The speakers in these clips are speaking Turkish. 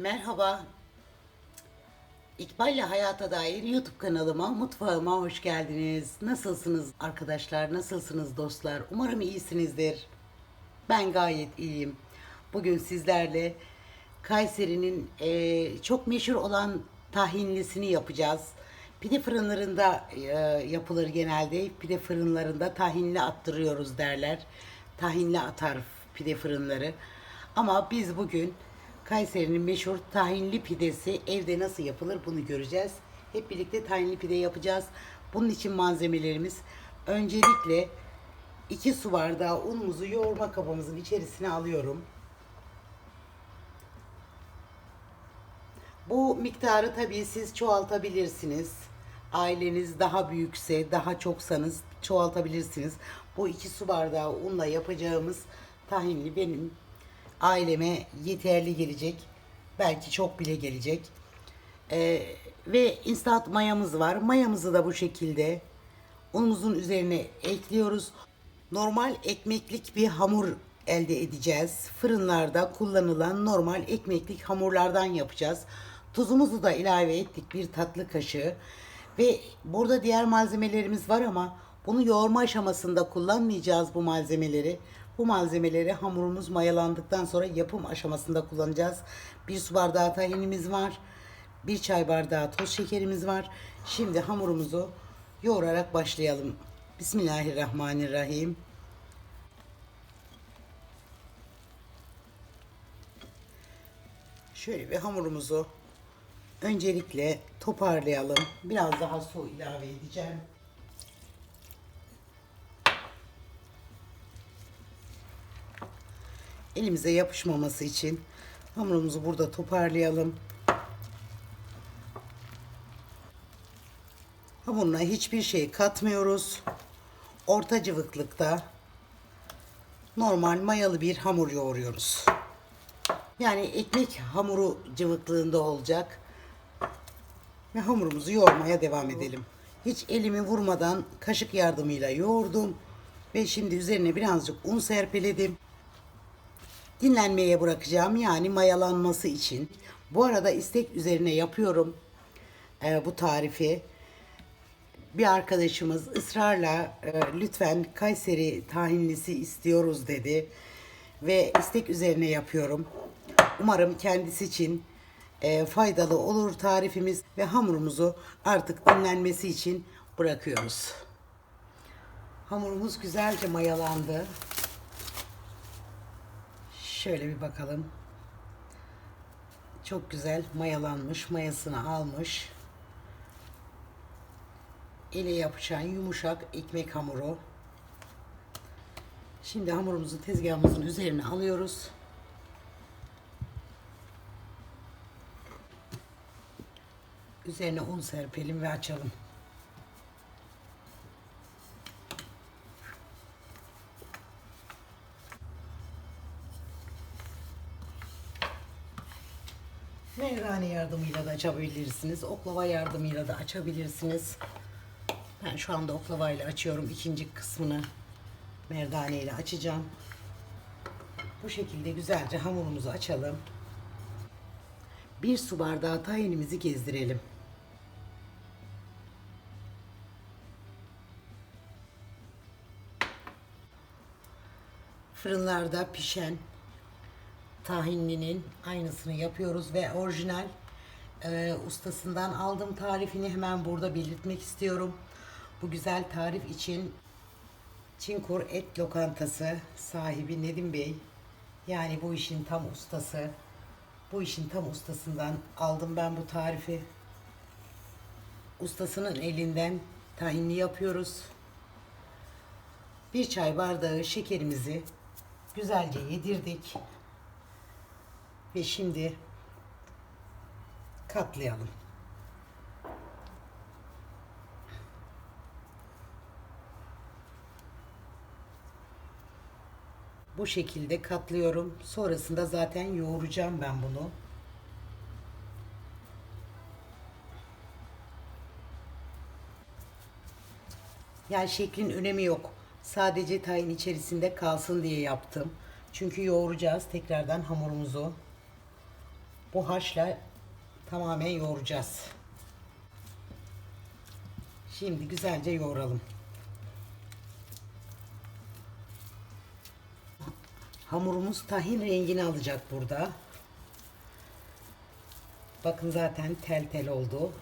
Merhaba. İkbal'le Hayata Dair YouTube kanalıma, mutfağıma hoş geldiniz. Nasılsınız arkadaşlar, nasılsınız dostlar? Umarım iyisinizdir. Ben gayet iyiyim. Bugün sizlerle Kayseri'nin eee, çok meşhur olan tahinlisini yapacağız. Pide fırınlarında eee, yapılır genelde. Pide fırınlarında tahinli attırıyoruz derler. Tahinli atar pide fırınları. Ama biz bugün Kayseri'nin meşhur tahinli pidesi evde nasıl yapılır bunu göreceğiz. Hep birlikte tahinli pide yapacağız. Bunun için malzemelerimiz öncelikle 2 su bardağı unumuzu yoğurma kabımızın içerisine alıyorum. Bu miktarı tabii siz çoğaltabilirsiniz. Aileniz daha büyükse, daha çoksanız çoğaltabilirsiniz. Bu iki su bardağı unla yapacağımız tahinli benim aileme yeterli gelecek. Belki çok bile gelecek. Ee, ve instant mayamız var. Mayamızı da bu şekilde unumuzun üzerine ekliyoruz. Normal ekmeklik bir hamur elde edeceğiz. Fırınlarda kullanılan normal ekmeklik hamurlardan yapacağız. Tuzumuzu da ilave ettik bir tatlı kaşığı. Ve burada diğer malzemelerimiz var ama bunu yoğurma aşamasında kullanmayacağız bu malzemeleri. Bu malzemeleri hamurumuz mayalandıktan sonra yapım aşamasında kullanacağız. Bir su bardağı tahinimiz var. Bir çay bardağı toz şekerimiz var. Şimdi hamurumuzu yoğurarak başlayalım. Bismillahirrahmanirrahim. Şöyle bir hamurumuzu öncelikle toparlayalım. Biraz daha su ilave edeceğim. Elimize yapışmaması için hamurumuzu burada toparlayalım. Hamuruna hiçbir şey katmıyoruz. Orta cıvıklıkta normal mayalı bir hamur yoğuruyoruz. Yani ekmek hamuru cıvıklığında olacak. Ve hamurumuzu yoğurmaya devam edelim. Hiç elimi vurmadan kaşık yardımıyla yoğurdum. Ve şimdi üzerine birazcık un serpeledim. Dinlenmeye bırakacağım yani mayalanması için. Bu arada istek üzerine yapıyorum e, bu tarifi. Bir arkadaşımız ısrarla e, lütfen Kayseri tahinlisi istiyoruz dedi. Ve istek üzerine yapıyorum. Umarım kendisi için e, faydalı olur tarifimiz ve hamurumuzu artık dinlenmesi için bırakıyoruz. Hamurumuz güzelce mayalandı. Şöyle bir bakalım. Çok güzel mayalanmış, mayasını almış. Ele yapışan yumuşak ekmek hamuru. Şimdi hamurumuzu tezgahımızın üzerine alıyoruz. Üzerine un serpelim ve açalım. Merdane yardımıyla da açabilirsiniz. Oklava yardımıyla da açabilirsiniz. Ben şu anda oklavayla açıyorum. İkinci kısmını merdane ile açacağım. Bu şekilde güzelce hamurumuzu açalım. Bir su bardağı tahinimizi gezdirelim. Fırınlarda pişen tahinlinin aynısını yapıyoruz ve orijinal e, ustasından aldım tarifini hemen burada belirtmek istiyorum. Bu güzel tarif için Çinkur Et Lokantası sahibi Nedim Bey yani bu işin tam ustası bu işin tam ustasından aldım ben bu tarifi. Ustasının elinden tahinli yapıyoruz. Bir çay bardağı şekerimizi güzelce yedirdik. Ve şimdi katlayalım. Bu şekilde katlıyorum. Sonrasında zaten yoğuracağım ben bunu. Yani şeklin önemi yok. Sadece tayin içerisinde kalsın diye yaptım. Çünkü yoğuracağız tekrardan hamurumuzu. Bu haşla tamamen yoğuracağız. Şimdi güzelce yoğuralım. Hamurumuz tahin rengini alacak burada. Bakın zaten tel tel oldu.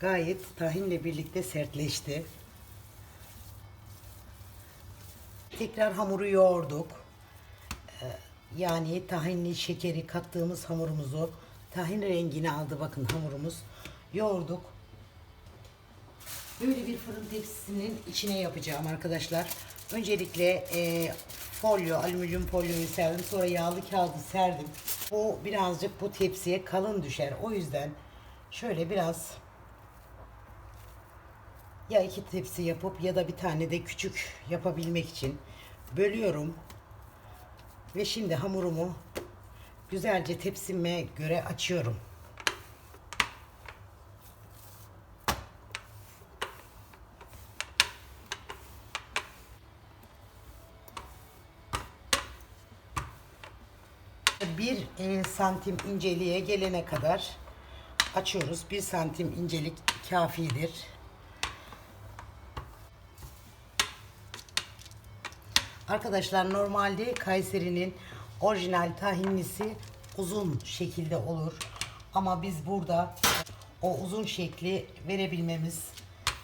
Gayet tahinle birlikte sertleşti. Tekrar hamuru yoğurduk. Ee, Yani tahinli şekeri kattığımız hamurumuzu tahin rengini aldı bakın hamurumuz. Yoğurduk. Böyle bir fırın tepsisinin içine yapacağım arkadaşlar. Öncelikle e, folyo, alüminyum folyoyu serdim. Sonra yağlı kağıdı serdim. Bu birazcık bu tepsiye kalın düşer. O yüzden şöyle biraz ya iki tepsi yapıp ya da bir tane de küçük yapabilmek için bölüyorum. Ve şimdi hamurumu güzelce tepsime göre açıyorum. Bir e, santim inceliğe gelene kadar açıyoruz. Bir santim incelik kafidir. Arkadaşlar normalde Kayseri'nin orijinal tahinlisi uzun şekilde olur. Ama biz burada o uzun şekli verebilmemiz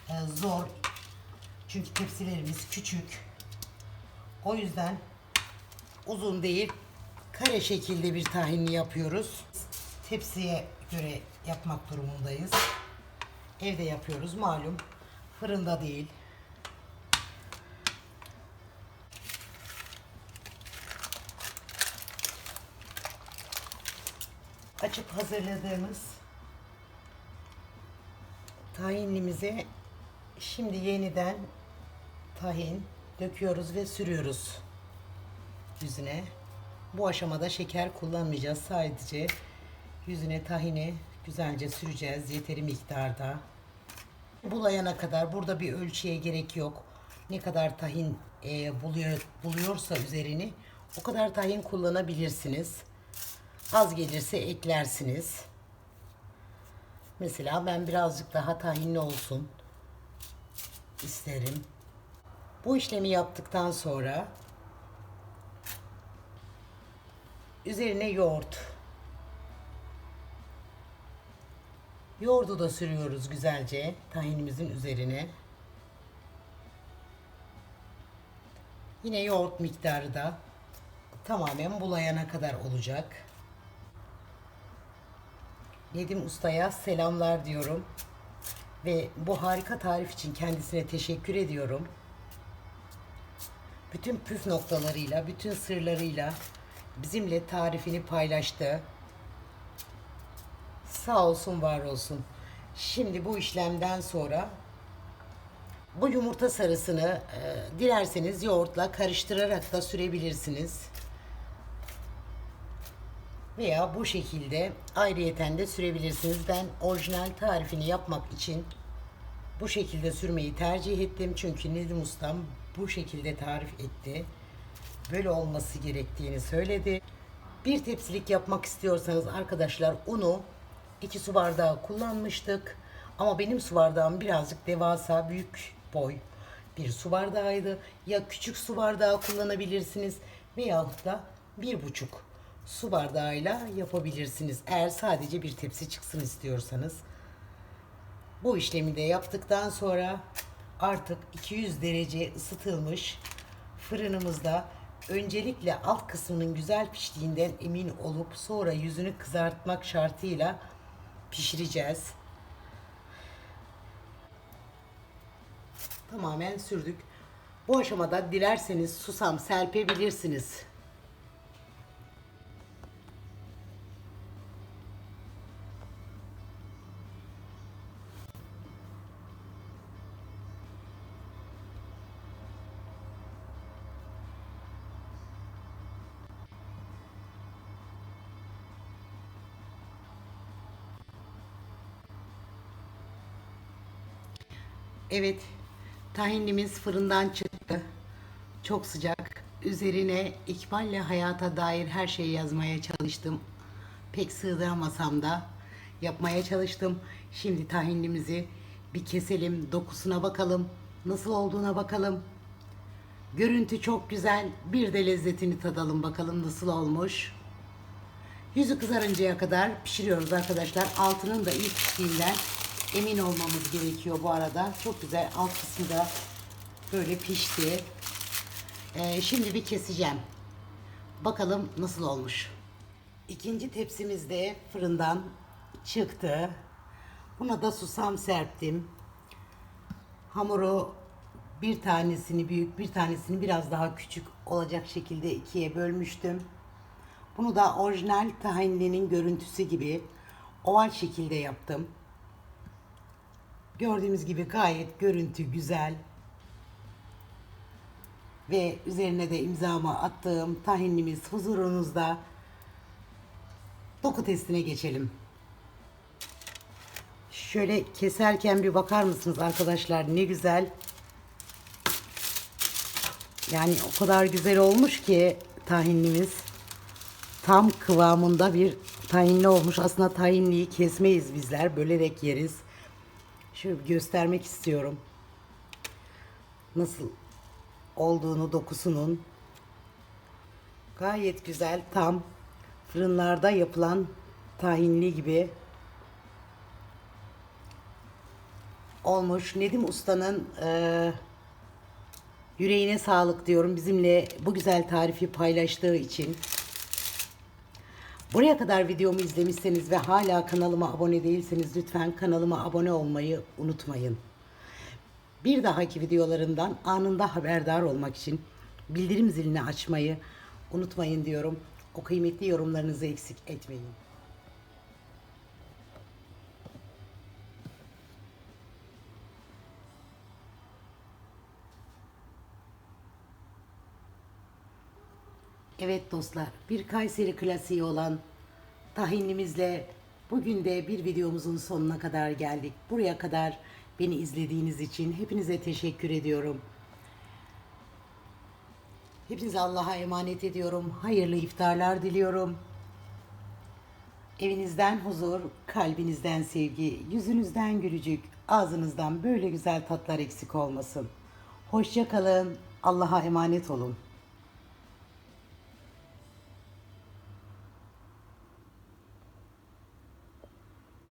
e, zor. Çünkü tepsilerimiz küçük. O yüzden uzun değil kare şekilde bir tahinli yapıyoruz. Tepsiye göre yapmak durumundayız. Evde yapıyoruz malum. Fırında değil. Açıp hazırladığımız tahinlimize şimdi yeniden tahin döküyoruz ve sürüyoruz yüzüne. Bu aşamada şeker kullanmayacağız. Sadece yüzüne tahini güzelce süreceğiz yeteri miktarda. Bulayana kadar burada bir ölçüye gerek yok. Ne kadar tahin e, buluyor, buluyorsa üzerini o kadar tahin kullanabilirsiniz. Az gelirse eklersiniz. Mesela ben birazcık daha tahinli olsun isterim. Bu işlemi yaptıktan sonra üzerine yoğurt. Yoğurdu da sürüyoruz güzelce tahinimizin üzerine. Yine yoğurt miktarı da tamamen bulayana kadar olacak. Nedim Usta'ya selamlar diyorum. Ve bu harika tarif için kendisine teşekkür ediyorum. Bütün püf noktalarıyla, bütün sırlarıyla bizimle tarifini paylaştı. Sağ olsun, var olsun. Şimdi bu işlemden sonra bu yumurta sarısını e, dilerseniz yoğurtla karıştırarak da sürebilirsiniz veya bu şekilde ayrıyeten de sürebilirsiniz. Ben orijinal tarifini yapmak için bu şekilde sürmeyi tercih ettim. Çünkü Nedim Ustam bu şekilde tarif etti. Böyle olması gerektiğini söyledi. Bir tepsilik yapmak istiyorsanız arkadaşlar unu 2 su bardağı kullanmıştık. Ama benim su bardağım birazcık devasa büyük boy bir su bardağıydı. Ya küçük su bardağı kullanabilirsiniz veyahut da bir buçuk su bardağıyla yapabilirsiniz. Eğer sadece bir tepsi çıksın istiyorsanız. Bu işlemi de yaptıktan sonra artık 200 derece ısıtılmış fırınımızda öncelikle alt kısmının güzel piştiğinden emin olup sonra yüzünü kızartmak şartıyla pişireceğiz. Tamamen sürdük. Bu aşamada dilerseniz susam serpebilirsiniz. Evet, tahinimiz fırından çıktı. Çok sıcak. Üzerine ikballe hayata dair her şeyi yazmaya çalıştım. Pek sığdıramasam da yapmaya çalıştım. Şimdi tahinimizi bir keselim, dokusuna bakalım, nasıl olduğuna bakalım. Görüntü çok güzel. Bir de lezzetini tadalım bakalım nasıl olmuş. Yüzü kızarıncaya kadar pişiriyoruz arkadaşlar. Altının da iyi piştiğinden emin olmamız gerekiyor bu arada. Çok güzel. Alt kısmı da böyle pişti. Ee, şimdi bir keseceğim. Bakalım nasıl olmuş. İkinci tepsimiz de fırından çıktı. Buna da susam serptim. Hamuru bir tanesini büyük, bir tanesini biraz daha küçük olacak şekilde ikiye bölmüştüm. Bunu da orijinal tahinlinin görüntüsü gibi oval şekilde yaptım. Gördüğümüz gibi gayet görüntü güzel. Ve üzerine de imzamı attığım tahinimiz huzurunuzda. Doku testine geçelim. Şöyle keserken bir bakar mısınız arkadaşlar ne güzel. Yani o kadar güzel olmuş ki tahinlimiz. Tam kıvamında bir tahinli olmuş. Aslında tahinliyi kesmeyiz bizler. Bölerek yeriz. Şöyle göstermek istiyorum. Nasıl olduğunu dokusunun. Gayet güzel. Tam fırınlarda yapılan tahinli gibi olmuş. Nedim Usta'nın eee Yüreğine sağlık diyorum bizimle bu güzel tarifi paylaştığı için. Buraya kadar videomu izlemişseniz ve hala kanalıma abone değilseniz lütfen kanalıma abone olmayı unutmayın. Bir dahaki videolarımdan anında haberdar olmak için bildirim zilini açmayı unutmayın diyorum. O kıymetli yorumlarınızı eksik etmeyin. Evet dostlar, bir Kayseri klasiği olan tahinlimizle bugün de bir videomuzun sonuna kadar geldik. Buraya kadar beni izlediğiniz için hepinize teşekkür ediyorum. Hepinize Allah'a emanet ediyorum. Hayırlı iftarlar diliyorum. Evinizden huzur, kalbinizden sevgi, yüzünüzden gülücük, ağzınızdan böyle güzel tatlar eksik olmasın. Hoşça kalın. Allah'a emanet olun.